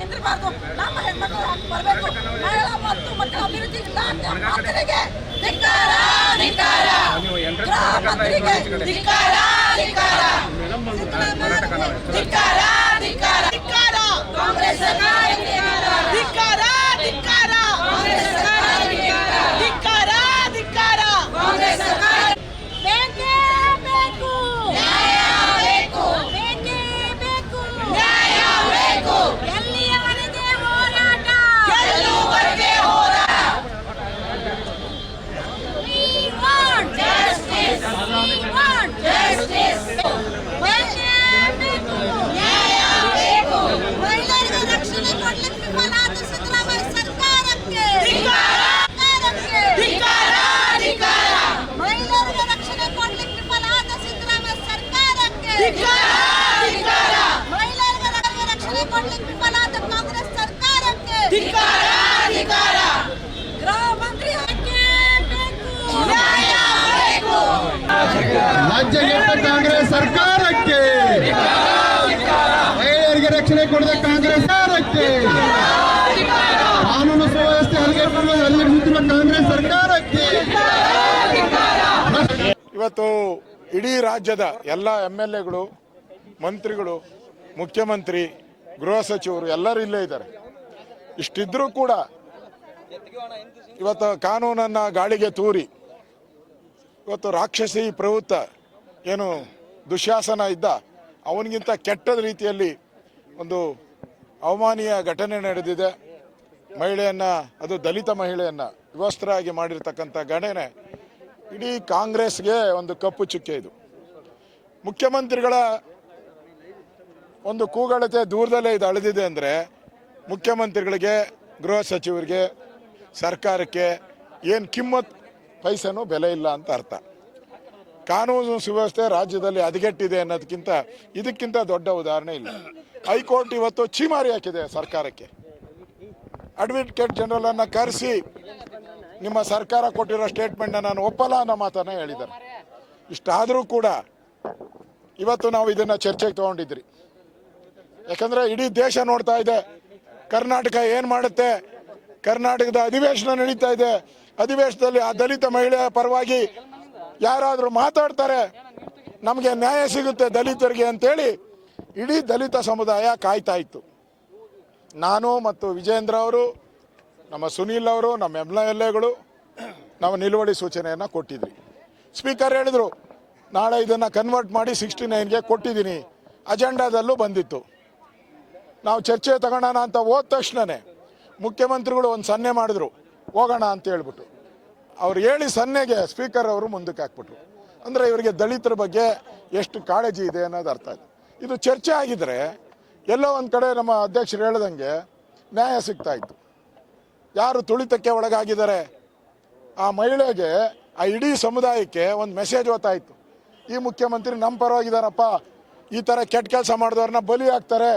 ನಿಲ್ಬಾರ್ದು ನಮ್ಮ ಹೆಣ್ಮಕ್ಳು ಬರಬೇಕು. ಮಹಿಳಾ ಮತ್ತು ಮಕ್ಕಳ ಅಭಿವೃದ್ಧಿ ಇಲಾಖೆ ಮಂತ್ರಿಗೆ ಧಿಕ್ಕಾರ ಧಿಕ್ಕಾರ. ಧಿಕ್ಕಾರ ಧಿಕ್ಕಾರ ಧಿಕ್ಕಾರ ಧಿಕ್ಕಾರ ಕಾಂಗ್ರೆಸ್ ಸರ್ಕಾರಕ್ಕೆ ಧಿಕ್ಕಾರ ಧಿಕ್ಕಾರ ಕಾಂಗ್ರೆಸ್ ಸರ್ಕಾರಕ್ಕೆ ಧಿಕ್ಕಾರ ಧಿಕ್ಕಾರ ಕಾಂಗ್ರೆಸ್ ಸರ್ಕಾರ ಬೇಕೇ ಬೇಕು ನ್ಯಾಯ ಬೇಕು ಬೇಕೇ ಬೇಕು ನ್ಯಾಯ ಬೇಕು ಎಲ್ಲಿಯವರೆಗೆ ಹೋರಾಟ ಗೆಲ್ಲುವರೆಗೆ ಹೋರಾಟ We want justice. We want justice. ಬೇಕೇ ಬೇಕು ನ್ಯಾಯ ಬೇಕು ಮಹಿಳೆಯರಿಗೆ ರಕ್ಷಣೆ ಕೊಡ್ಲಿಕ್ಕೆ ವಿಫಲಾದ ಸಿದ್ದರಾಮಯ್ಯ ಸರ್ಕಾರಕ್ಕೆ ಸರ್ಕಾರಕ್ಕೆ ಮಹಿಳೆಯರಿಗೆ ರಕ್ಷಣೆ ಕೊಡ್ಲಿಕ್ಕೆ ವಿಫಲಾದ ಸಿದ್ದರಾಮಯ್ಯ ಸರ್ಕಾರಕ್ಕೆ ಮಹಿಳೆಯರಿಗೆ ರಕ್ಷಣೆ ಕೊಡ್ಲಿಕ್ಕೆ ವಿಫಲಾದ ಕಾಂಗ್ರೆಸ್ ಸರ್ಕಾರಕ್ಕೆ. ಗೃಹ ಮಂತ್ರಿ ಕಾಂಗ್ರೆಸ್ ಸರ್ಕಾರಕ್ಕೆ. ಮಹಿಳೆಯರಿಗೆ ರಕ್ಷಣೆ ಕೊಡದ ಕಾಂಗ್ರೆಸ್ ಸರ್ಕಾರಕ್ಕೆ. ಕಾನೂನು ಸುವ್ಯವಸ್ಥೆ ಹರಿಗೆಟ್ಟಿರುವ ಹರಿಗೆಟ್ಟಿರುವ ಕಾಂಗ್ರೆಸ್ ಸರ್ಕಾರಕ್ಕೆ. ಇವತ್ತು ಇಡೀ ರಾಜ್ಯದ ಎಲ್ಲ ಎಂ ಎಲ್ ಎಗಳು ಮಂತ್ರಿಗಳು ಮುಖ್ಯಮಂತ್ರಿ ಗೃಹ ಸಚಿವರು ಎಲ್ಲರೂ ಇಲ್ಲೇ ಇದ್ದಾರೆ. ಇಷ್ಟಿದ್ರೂ ಕೂಡ ಇವತ್ತು ಕಾನೂನನ್ನು ಗಾಳಿಗೆ ತೂರಿ, ಇವತ್ತು ರಾಕ್ಷಸಿ ಪ್ರವೃತ್ತ ಏನು ದುಶ್ಯಾಸನ ಇದ್ದ, ಅವನಿಗಿಂತ ಕೆಟ್ಟದ ರೀತಿಯಲ್ಲಿ ಒಂದು ಅವಮಾನೀಯ ಘಟನೆ ನಡೆದಿದೆ. ಮಹಿಳೆಯನ್ನ, ಅದು ದಲಿತ ಮಹಿಳೆಯನ್ನ ವಿವಸ್ತ್ರರಾಗಿ ಮಾಡಿರ್ತಕ್ಕಂಥ ಘಟನೆ. ಇಡೀ ಕಾಂಗ್ರೆಸ್ಗೆ ಒಂದು ಕಪ್ಪು ಚುಕ್ಕೆ ಇದು. ಮುಖ್ಯಮಂತ್ರಿಗಳ ಒಂದು ಕೂಗಳತೆ ದೂರದಲ್ಲೇ ಇದು ಅಳೆದಿದೆ ಅಂದರೆ ಮುಖ್ಯಮಂತ್ರಿಗಳಿಗೆ, ಗೃಹ ಸಚಿವರಿಗೆ, ಸರ್ಕಾರಕ್ಕೆ ಏನು ಕಿಮ್ಮತ್ ಪೈಸೆನೂ ಬೆಲೆ ಇಲ್ಲ ಅಂತ ಅರ್ಥ. ಕಾನೂನು ಸುವ್ಯವಸ್ಥೆ ರಾಜ್ಯದಲ್ಲಿ ಹದಗೆಟ್ಟಿದೆ ಅನ್ನೋದಕ್ಕಿಂತ ಇದಕ್ಕಿಂತ ದೊಡ್ಡ ಉದಾಹರಣೆ ಇಲ್ಲ. ಹೈಕೋರ್ಟ್ ಇವತ್ತು ಚೀಮಾರಿ ಹಾಕಿದೆ ಸರ್ಕಾರಕ್ಕೆ. ಅಡ್ವೊಕೇಟ್ ಜನರಲ್ ಅನ್ನ ಕರೆಸಿ ನಿಮ್ಮ ಸರ್ಕಾರ ಕೊಟ್ಟಿರೋ ಸ್ಟೇಟ್ಮೆಂಟ್ ನಾನು ಒಪ್ಪಲ್ಲ ಅನ್ನೋ ಮಾತನ್ನು ಹೇಳಿದ್ದಾರೆ. ಇಷ್ಟಾದರೂ ಕೂಡ ಇವತ್ತು ನಾವು ಇದನ್ನ ಚರ್ಚೆಗೆ ತಗೊಂಡಿದ್ರಿ. ಯಾಕಂದ್ರೆ ಇಡೀ ದೇಶ ನೋಡ್ತಾ ಇದೆ. ಕರ್ನಾಟಕ ಏನ್ ಮಾಡುತ್ತೆ? ಕರ್ನಾಟಕದ ಅಧಿವೇಶನ ನಡೀತಾ ಇದೆ. ಅಧಿವೇಶನದಲ್ಲಿ ಆ ದಲಿತ ಮಹಿಳೆಯ ಪರವಾಗಿ ಯಾರಾದರೂ ಮಾತಾಡ್ತಾರೆ, ನಮಗೆ ನ್ಯಾಯ ಸಿಗುತ್ತೆ ದಲಿತರಿಗೆ ಅಂತೇಳಿ ಇಡೀ ದಲಿತ ಸಮುದಾಯ ಕಾಯ್ತಾ ಇತ್ತು. ನಾನು ಮತ್ತು ವಿಜೇಂದ್ರ ಅವರು, ನಮ್ಮ ಸುನೀಲ್ ಅವರು, ನಮ್ಮ ಎಂ ಎಲ್ ಎಗಳು ನಾವು ನಿಲುವಳಿ ಸೂಚನೆಯನ್ನು ಕೊಟ್ಟಿದ್ವಿ. ಸ್ಪೀಕರ್ ಹೇಳಿದರು, ನಾಳೆ ಇದನ್ನು ಕನ್ವರ್ಟ್ ಮಾಡಿ ಸಿಕ್ಸ್ಟಿ ನೈನ್ಗೆ ಕೊಟ್ಟಿದ್ದೀನಿ. ಅಜೆಂಡಾದಲ್ಲೂ ಬಂದಿತ್ತು. ನಾವು ಚರ್ಚೆ ತಗೋಣ ಅಂತ ಹೋದ ತಕ್ಷಣನೇ ಮುಖ್ಯಮಂತ್ರಿಗಳು ಒಂದು ಸನ್ನೆ ಮಾಡಿದ್ರು, ಹೋಗೋಣ ಅಂತ ಹೇಳ್ಬಿಟ್ಟು. ಅವ್ರು ಹೇಳಿ ಸನ್ನೆಗೆ ಸ್ಪೀಕರ್ ಅವರು ಮುಂದಕ್ಕೆ ಹಾಕ್ಬಿಟ್ರು. ಅಂದರೆ ಇವರಿಗೆ ದಲಿತರ ಬಗ್ಗೆ ಎಷ್ಟು ಕಾಳಜಿ ಇದೆ ಅನ್ನೋದು ಅರ್ಥ ಆಯ್ತು ಇದು ಚರ್ಚೆ ಆಗಿದ್ರೆ ಎಲ್ಲೋ ಒಂದು ಕಡೆ ನಮ್ಮ ಅಧ್ಯಕ್ಷರು ಹೇಳ್ದಂಗೆ ನ್ಯಾಯ ಸಿಗ್ತಾ ಇತ್ತು. ಯಾರು ತುಳಿತಕ್ಕೆ ಒಳಗಾಗಿದ್ದಾರೆ? ಆ ಮಹಿಳೆಗೆ, ಆ ಇಡೀ ಸಮುದಾಯಕ್ಕೆ ಒಂದು ಮೆಸೇಜ್ ಓದ್ತಾಯಿತ್ತು ಈ ಮುಖ್ಯಮಂತ್ರಿ ನಮ್ಮ ಪರವಾಗಿದ್ದಾರಪ್ಪ. ಈ ಥರ ಕೆಟ್ಟ ಕೆಲಸ ಮಾಡಿದವ್ರನ್ನ ಬಲಿ ಹಾಕ್ತಾರೆ.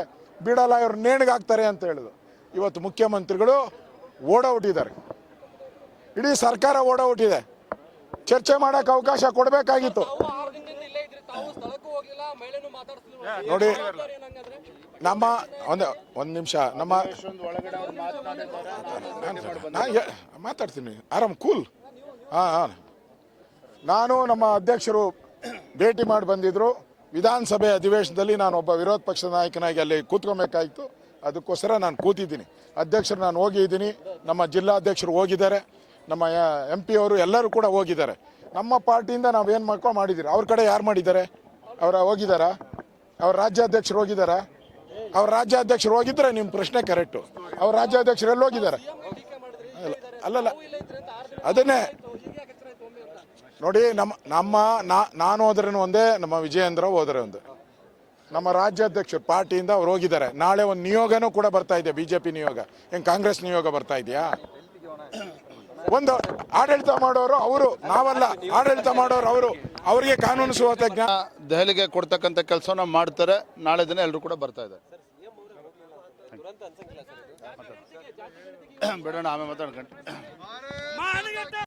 ಬಿಡಲ್ಲ ಇವ್ರು ನೇಣಿಗೆ ಹಾಕ್ತಾರೆ ಅಂತ ಹೇಳಿದ್ರು. ಇವತ್ತು ಮುಖ್ಯಮಂತ್ರಿಗಳು ಓಡೌಟಿದ್ದಾರೆ ಇಡೀ ಸರ್ಕಾರ ಓಡೌಟಿದೆ ಚರ್ಚೆ ಮಾಡೋಕೆ ಅವಕಾಶ ಕೊಡಬೇಕಾಗಿತ್ತು. ಆರು ದಿನದಿಂದ ಇಲ್ಲೇ ಇದ್ರಿ ತಾವು ಸ್ಥಳಕ್ಕೂ ಹೋಗ್ಲಿಲ್ಲ ಮಹಿಳೆನೂ ಮಾತಾಡ್ತಿದ್ರು ನೋಡಿ ನಮ್ಮ ಒಂದು ಒಂದು ನಿಮಿಷ ನಮ್ಮ ಮಾತಾಡ್ತೀನಿ. ಆರಾಮ್ ಕೂಲ್. ಹಾಂ ಹಾಂ. ನಾನು ನಮ್ಮ ಅಧ್ಯಕ್ಷರು ಭೇಟಿ ಮಾಡಿ ಬಂದಿದ್ರು. ವಿಧಾನಸಭೆ ಅಧಿವೇಶನದಲ್ಲಿ ನಾನು ಒಬ್ಬ ವಿರೋಧ ಪಕ್ಷದ ನಾಯಕನಾಗಿ ಅಲ್ಲಿ ಕೂತ್ಕೊಬೇಕಾಯಿತು. ಅದಕ್ಕೋಸ್ಕರ ನಾನು ಕೂತಿದ್ದೀನಿ. ಅಧ್ಯಕ್ಷರು ನಾನು ಹೋಗಿದ್ದೀನಿ. ನಮ್ಮ ಜಿಲ್ಲಾಧ್ಯಕ್ಷರು ಹೋಗಿದ್ದಾರೆ. ನಮ್ಮ ಎಂ ಪಿ ಅವರು ಎಲ್ಲರೂ ಕೂಡ ಹೋಗಿದ್ದಾರೆ. ನಮ್ಮ ಪಾರ್ಟಿಯಿಂದ ನಾವೇನು ಮಾಡ್ಕೊ ಮಾಡಿದ್ದೀರಿ? ಅವ್ರ ಕಡೆ ಯಾರು ಮಾಡಿದ್ದಾರೆ? ಅವರ ಹೋಗಿದ್ದಾರಾ? ಅವ್ರ ರಾಜ್ಯಾಧ್ಯಕ್ಷರು ಹೋಗಿದ್ದಾರಾ? ಅವ್ರ ರಾಜ್ಯಾಧ್ಯಕ್ಷರು ಹೋಗಿದ್ರೆ ನಿಮ್ಮ ಪ್ರಶ್ನೆ ಕರೆಕ್ಟು. ಅವ್ರ ರಾಜ್ಯಾಧ್ಯಕ್ಷರು ಎಲ್ಲಿ ಹೋಗಿದ್ದಾರೆ? ಅಲ್ಲ- ಅಲ್ಲಲ್ಲ. ಅದನ್ನೇ ನೋಡಿ ನಮ್ಮ ನಮ್ಮ ನಾ- ನಾನು ಹೋದ್ರೇನು ಒಂದೇ ನಮ್ಮ ವಿಜಯೇಂದ್ರ ಹೋದ್ರೆ ಒಂದೇ. ನಮ್ಮ ರಾಜ್ಯಾಧ್ಯಕ್ಷರು ಪಾರ್ಟಿಯಿಂದ ಅವ್ರು ಹೋಗಿದ್ದಾರೆ. ನಾಳೆ ಒಂದು ನಿಯೋಗನೂ ಕೂಡ ಬರ್ತಾ ಇದೆ ಬಿಜೆಪಿ ನಿಯೋಗ. ಹೆಂಗ್ ಕಾಂಗ್ರೆಸ್ ನಿಯೋಗ ಬರ್ತಾ ಇದೆಯಾ? ಒಂದು ಆಡಳಿತ ಮಾಡೋರು ಅವರು ನಾವಲ್ಲ ಆಡಳಿತ ಮಾಡೋರು ಅವರು. ಅವರಿಗೆ ಕಾನೂನು ಸುವತಜ್ಞ ದೆಹಲಿಗೆ ಕೊಡ್ತಕ್ಕಂಥ ಕೆಲಸವನ್ನ ಮಾಡ್ತಾರೆ. ನಾಳೆ ದಿನ ಎಲ್ಲರೂ ಕೂಡ ಬರ್ತಾ ಇದ್ದಾರೆ. ಬಿಡೋಣ ಆಮೇಲೆ ಮಾತಾಡ್ಕೊಂಡು.